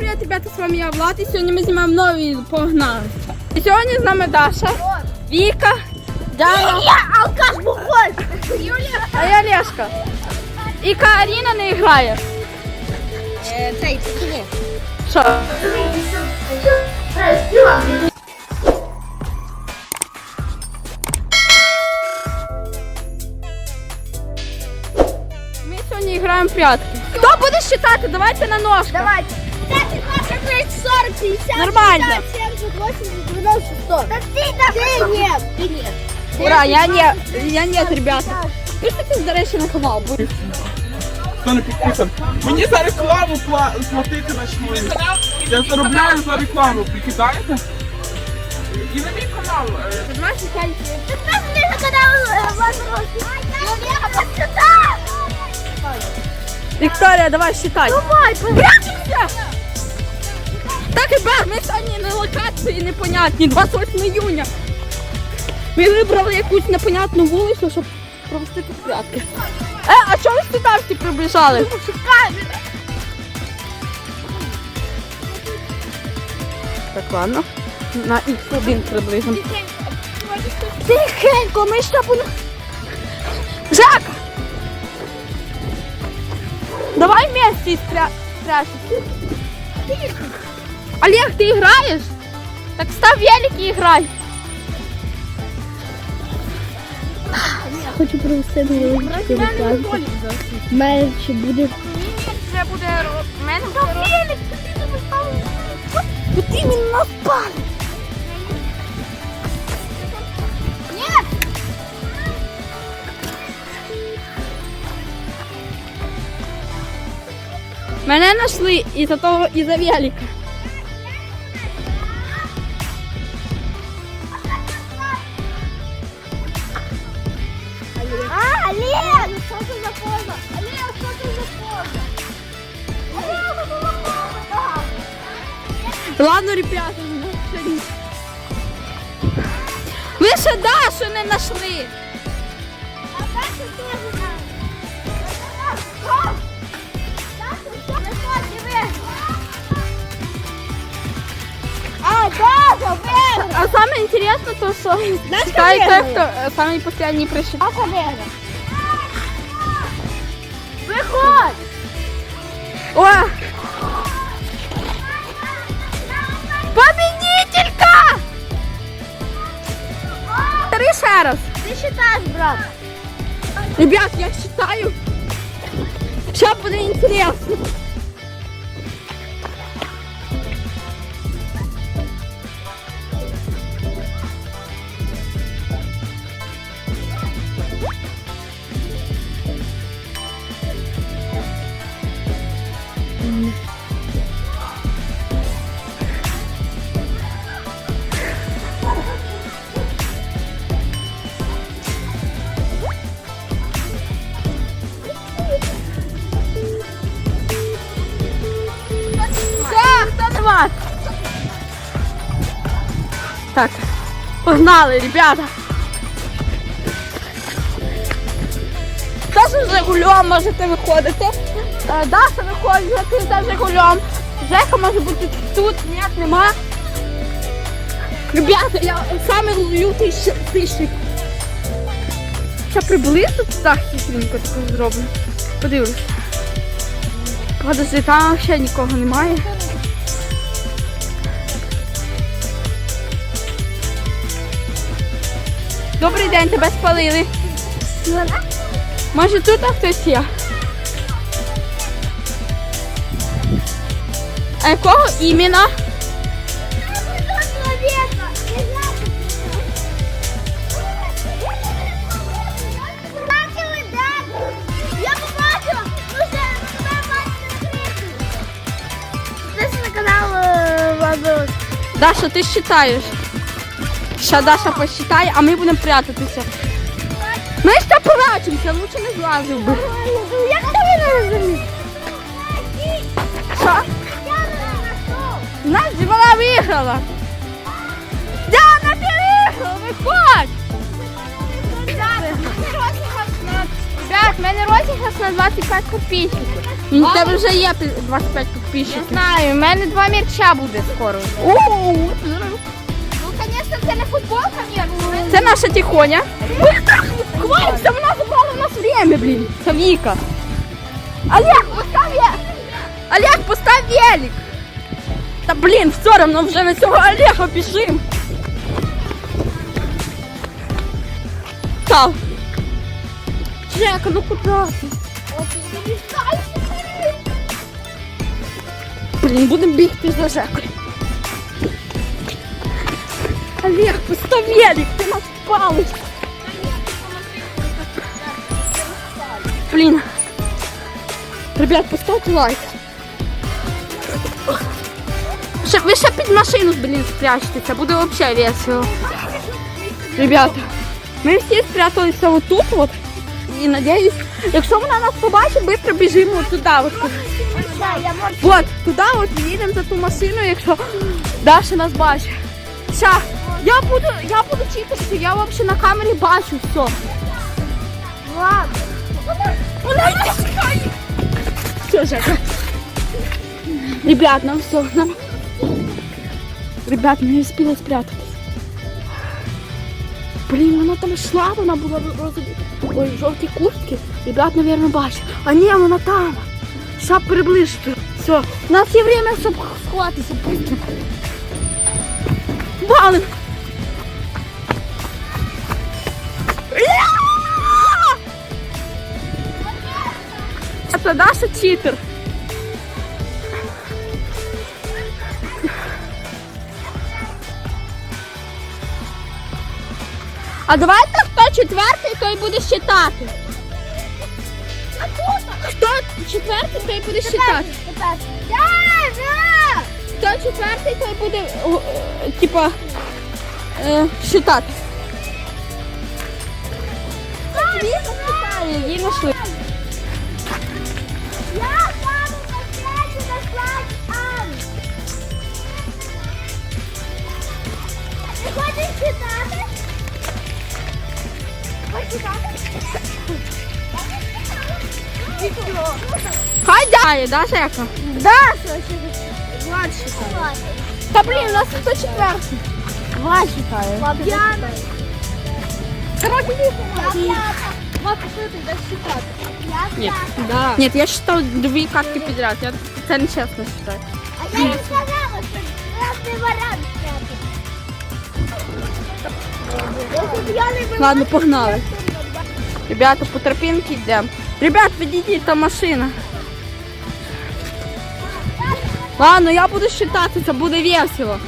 привіт, ребята, з вами я Влад, і сьогодні ми знімаємо новий погнали. І сьогодні з нами Даша, Віка, Дяна, Я алкаш бухой. Юлія. а я Лешка. І Каріна не грає. Цей, ні. Що? Ми сьогодні граємо в прятки. Хто буде считати? Давайте на ножках. Давайте. 10, 20, 30, 40, 50, Нормально. 60, 70, 80, 90, 100. Да ты, да ты нет. Ты нет. Ура, я не, я нет, ребята. Підписуйтесь, до речі, на канал. будь. Хто не підписаний? Мені за рекламу пла- платити почали. Я заробляю за рекламу, прикидаєте? І на мій канал. е, Подписывайтесь на канал э, Влад Росsi. Юлия, вот сюда. Вікторія, давай считай. Давай, Прячемося! Ребят, ми сьогодні на локації непонятні, 28 июня. Ми вибрали якусь непонятну вулицю, щоб провести тут прятки. Е, а чого ви сюди приближали? Так, ладно. На X1 приблизно. Тихенько, ми ще будемо... Жак! Давай вместе спря... спрячемся. Олег, ты играешь? Так ставь велик и играй. Я хочу провести невеличку рекламу. Мене ще буде Це буде мене велик. Тут іменно. Нет! Мене знайшли із-за того, із-за велика. Ладно, ребята, знайшли. Ви ще Дашу не нашли. А Дашу теж нам. А, Даша, верно! А самое интересное то, что Дай той, кто самый последний пришел. Даша, верно! Выходь! О! Ще раз. Ты считаешь, брат? Ребят, я считаю. Сейчас буде интересно. Нема? Так, погнали, ребята. Даша з Жигульом можете виходити. Е, Даша виходить, за Жигульом. Жека може бути тут, ні, нема. Ребята, я саме лютий тишник. Ще приблизно так хитренько таке зроблю. Подивлюсь. Подожди, там ще нікого немає. Добрий день, тебе спалили. Може тут хтось є? А якого! Ну ну е, Влад Даша, ти считаєш. Ще Даша посчитає, а ми будемо прятатися. Ми ще прячемося, лучше не злазив би. Як ви не? Що? Нас вона виграла. Діана, ти виграла, виходь! Ребят, в мене розіграш на 25 копійчиків. Ну, в тебе вже є пі- 25 підписчиків. Знаю, у мене два м'яча буде скоро. Звісно, це не футболка, ні. Це наша тихоня. Хвалимося, вона забрала у нас время, блін. Це Віка. Олег, постав я. Олег, постав велик. Та блін, все одно вже на цього Олега біжим. Став. Жека, ну куди ти? Блін, будемо бігти за Жекою. Олег, постав велик, ти нас палиш. Блін. Ребят, поставте лайк. Ви ще під машину, блін, спрячтеся, буде взагалі весело. Ребята, ми всі спряталися отут от. І надіюсь, якщо вона нас побачить, ми прибіжимо туди. От. Я можу. От, туди от їдемо за ту машину, якщо Даша нас бачить. Ща, я буду, я буду читати, я взагалі на камері бачу все. Ладно. Вона не чекає. Все, Жека. Ребят, нам все. Нам... Ребят, не встигли спрятатись. Блін, вона там йшла, вона була розовій ой, в жовтій куртці. Ребят, наверное, бачить. А ні, вона там. Ща приближте. Все, у нас є время, щоб сховатися. Валим. Це Даша читер. А давайте хто четвертий, той буде считати. Хто четвертий, той буде я. Хто четвертий, той буде, о, е, типа, е, считати. Він считає, Хай дає, да, Жека? Да, що ще Влад читає. Та блін, у нас хто четвертий? Влад читає. Фабіана. Короче, Влад, що ти даш читати? Я Нет. так. Да. Нет, я считал две картки подряд. Я это нечестно считаю. А я не сказала, що красний варіант читати. Якщо б я не була, Ладно, погнали. Ребята, по тропинке идем. Ребят, ведите, там машина. Ладно, я буду считать, это будет весело.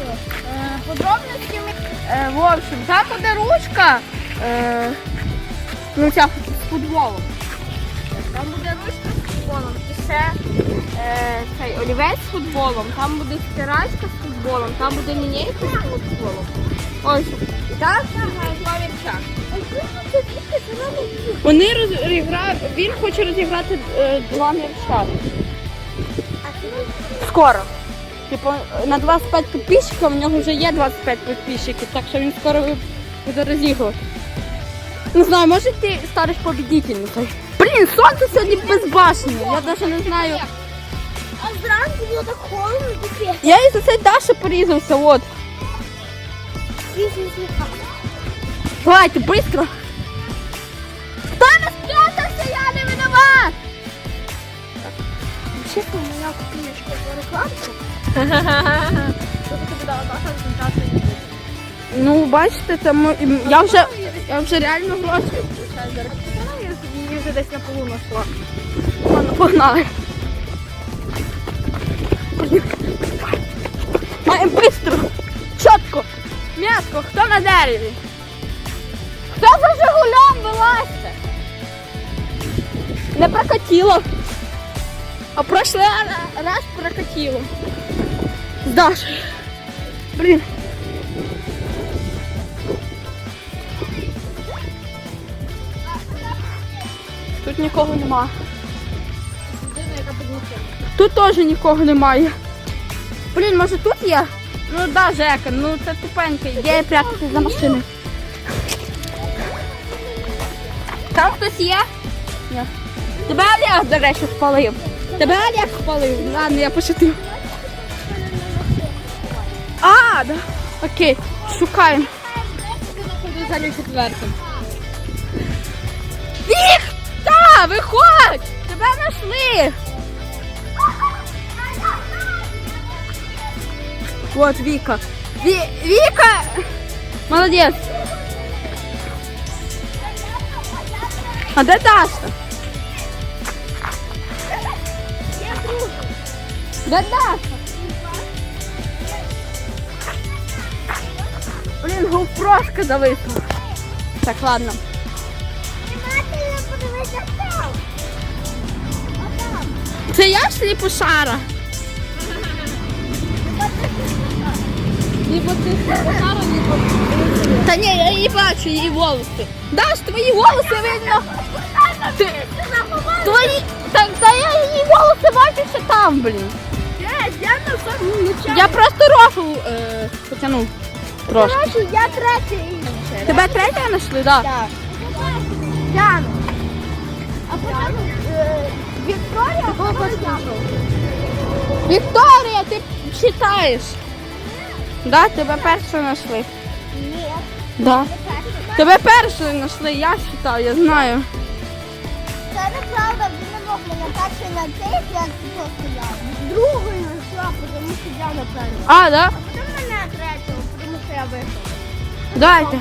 Е, Подробності ми Э, в общем, там буде ручка. Э, ну, ця з футболом. Там буде ручка з футболом. І ще е, цей олівець з футболом. Там буде стирачка з футболом. Там буде лінійка з футболом. Ось. І так, два м'яча. вони розіграють, він хоче розіграти е, два м'яча. Скоро. Типу, на 25 підписчиків, у нього вже є 25 підписчиків, так що він скоро буде розігрувати. Не знаю, може ти станеш победительницею. Блін, сонце сьогодні безбашене. Я навіть не знаю. А зранку було так холодно, таке. Я із-за цієї Даші порізався, от. Давайте, швидко. Хто не спрятався, я не винуват. Чесно, у мене книжка по рекламку. Ну, бачите, мо- я вже, я вже реально гроші получаю зараз. Мені вже десь на полу нашла. Ладно, погнали. Маємо быстро. Чітко. М'яско, хто на дереві? Хто за Жигулем вилазьте? Не прокатило. А прошлий ра- раз прокатило. З. Блін. Тут нікого нема. Тут теж нікого немає. Блін, може тут є? Ну да, Жека, ну це тупенька ідея прятати за машиною. Там хтось є? Ні. Тебе Олег, до речі, спалив. Тебе Олег спалив. Ладно, я пошутив. А, да. Окей, шукаємо. Буду за четвертим. Вікта, виходь! Тебе знайшли! Вот Віка. Ві... Віка! Молодець. А де Даша? Де Даша? Блін, гоупрошка зависла. Так, ладно. Це я сліпошара? Ні, бо ти Сара, ні, бо Та ні, я її бачу, її волоси. Даш, твої волоси видно. Ти... Твої. Так, та я її волоси бачу ще там, блін. Я на самому Я просто рофл е, потягнув. Трошки. Короче, я третій. Тебе третя знайшли, так? Так. Яна. А потім е, Вікторія, а потім Вікторія, ти читаєш. Да, тебе першу знайшли. Ні. Да. Тебе першу знайшли, я читаю, я знаю. Це неправда, він не мог мене на цей, як хто сказав. Другою знайшла, тому що я на першому. А, да? А потім мене третього, тому що я вийшов. Давайте.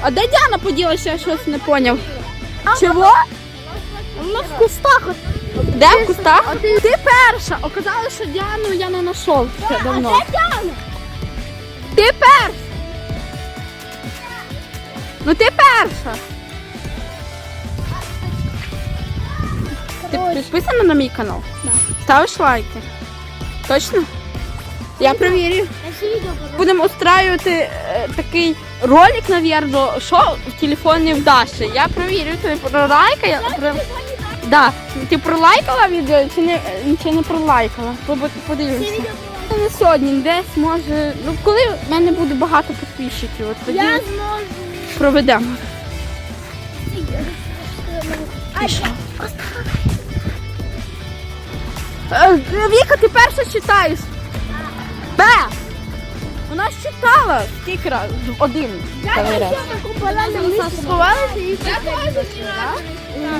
А де Діана поділася, я щось не поняв. Чого? Вона в кустах. Де в кустах? Ти перша. Оказалось, що Діану я не знайшов ще давно. А де Діана? Ти перша. Ну ти перша. Ти підписана на мій канал? Да. Ставиш лайки? Точно? Я перевірю. Будемо устраювати е, такий ролик, навірно, що в телефоні в Даші. Я перевірю, пролайкала? Про... Да. Ти пролайкала відео чи не, чи не пролайкала? Подивимося. Не сьогодні, десь може. Ну коли в мене буде багато підписчиків, от тоді Я зможу. проведемо. А що? Е, Віка, ти перша читаєш. Б! Вона ж читала скільки раз? Один. Я ще купила на місці. Сховалася і пішла.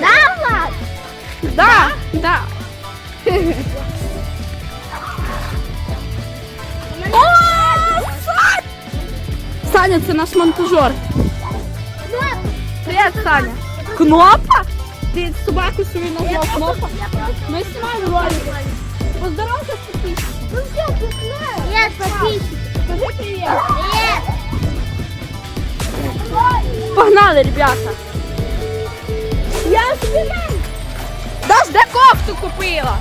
Да, Влад? Да, да. О, Сань! Саня, це наш монтажер. Привіт, Саня. Кнопа? Ти собаку свою назвав Кнопа? Ми знімаємо ролик. Поздоровайся з підписчиками. Нет, подписчик. Скажи привіт. Нет. Погнали, ребята. Я Даш, де кофту купила?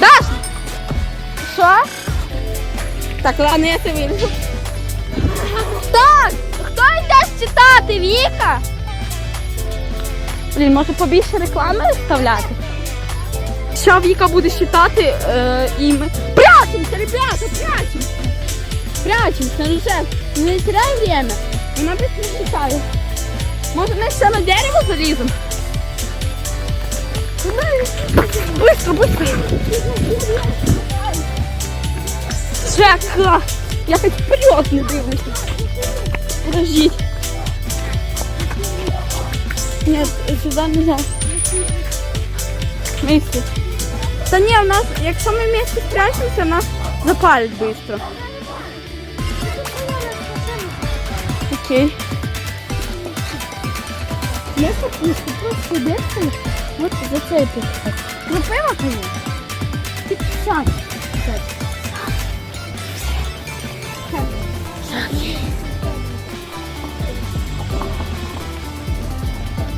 Даш! Що? Так, ладно, я це виріжу. Так! Хто йде читати, Віка? Блін, може побільше реклами вставляти? Що Віка буде читати е, і ми... Прячемося, ребята, прячемося! Прячемося, ну все, не теряй время. Вона быстро читає. Може ми ще на дерево заліземо? Быстро, быстро. Жека, я хоть вперед не дивлюся. Подождіть. Нет, сюда нельзя. Вместе. Та ні, у нас, якщо ми вместе спрячемося, нас запалять быстро. Окей. Я подписчик. Просто дыркой. Вот зацепит. Купила, конечно. Ты сам.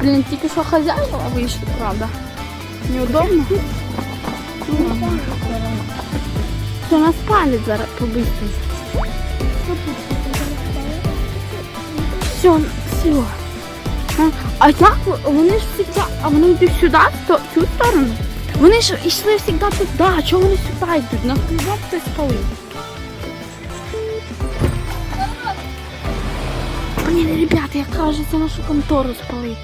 Блин, тільки що хазяїва вийшли, правда. Неудобно. Ну, ладно. Що нас палять зараз побити. Все, все. А, як вони ж завжди, а вони йдуть сюди, то- цю сторону? Вони ж йшли завжди туди, а чого вони сюди йдуть? На хлібок хтось спалив. Блін, ребята, я кажуть, це нашу контору спалив.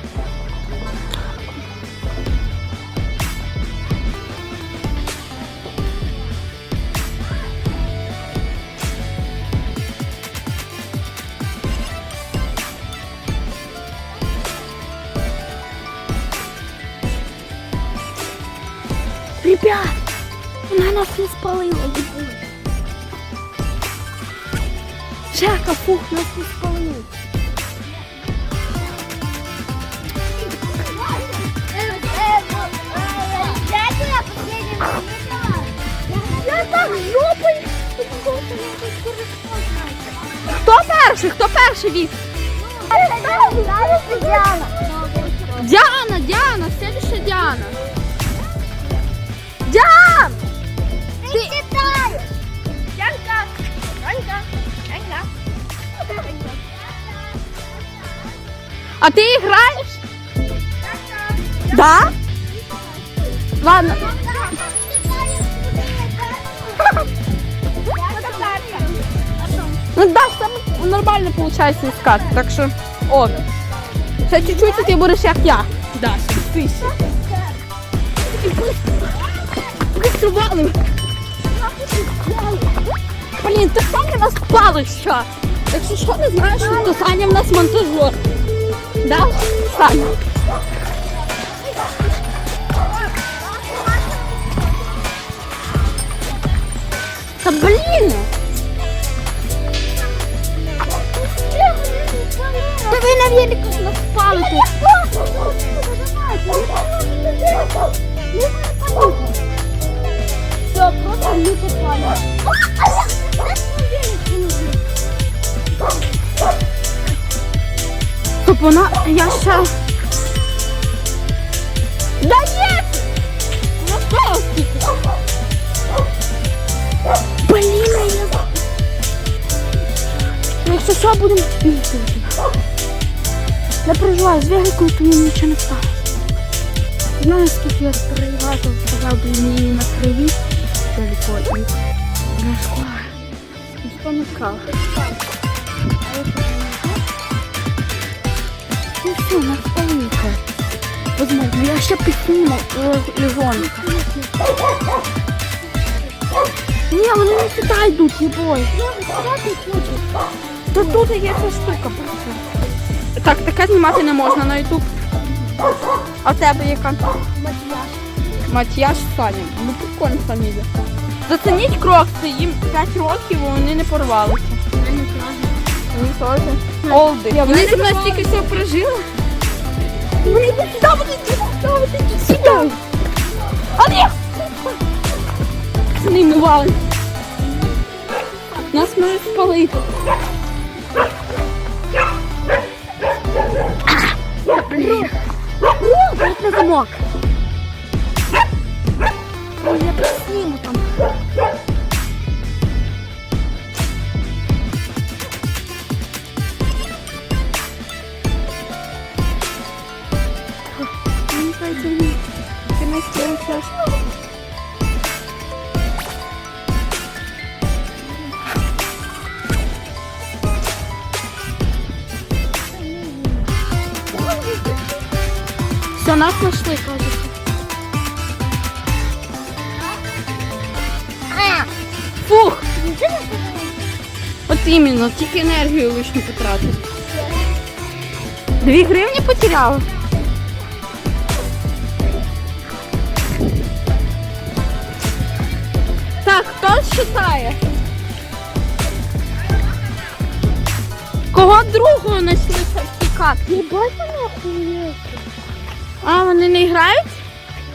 Не спалила. Жека, фух, нас не спалив. Я так. Хто перший? Хто перший від? Діана. Діана, Діана, следующая Діана. Ти читаєш. Янка. Янка. Янка. А ти граєш? Да? Ладно. Ну да, там нормально получается искать, так що о. Ще чуть-чуть і ти будеш як я. Даша, ти ще. Блін, ти Саня нас палища. Якщо що не знаєш, то Саня в нас монтажер. Да, Саня? Та блін! Та ви на велику нас палите. Все, просто не попали. Тобто вона, я ще... Да впала скільки. Блін, я... Ну, Якщо що, будемо бігти. Не переживай, з вігрикою тобі нічого не стане. Знаю, скільки я переживаю, то сказав, блін, її на криві. Далеко і на школі. Ніхто не вкрав. Ну все. Возможно, я ще підніму лежонка. Ні, вони не сюди йдуть, не бой. Та тут є ця штука, просто. Так, таке знімати не можна на ютуб. А в тебе яка? Матіяж Саня. Ну прикольно фамілія. Зацініть крокси, їм 5 років, вони не порвалися. Олди. Вони зі мною стільки всього прожили. Йдуть сюди, йдуть сюди, йдуть сюди. А ні! З ними валить. Нас можуть спалити. Блін. Тут на замок. Я посніму там. Ти. Все, нас знайшли, кажуть. Фух! От іменно, тільки енергію лишню потратив. Дві гривні потеряла? Другого знайшли сертифікат? Не бойся нахуй. А, вони не грають?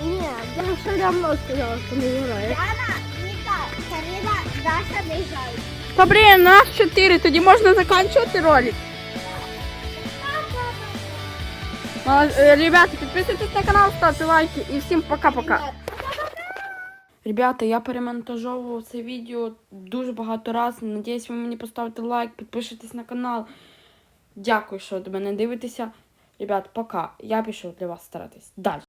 Ні, я все давно сказала, що не граю. Яна, Ніка, Каріна, Даша не грають. Та блін, нас чотири, тоді можна закінчувати ролик. Е, Ребята, підписуйтесь на канал, ставте лайки і всім пока-пока. Ребята, я перемонтажовував це відео дуже багато разів. Надіюсь, ви мені поставите лайк, підпишитесь на канал. Дякую, що до мене дивитеся. Ребят, пока. Я пішов для вас старатись. Далі.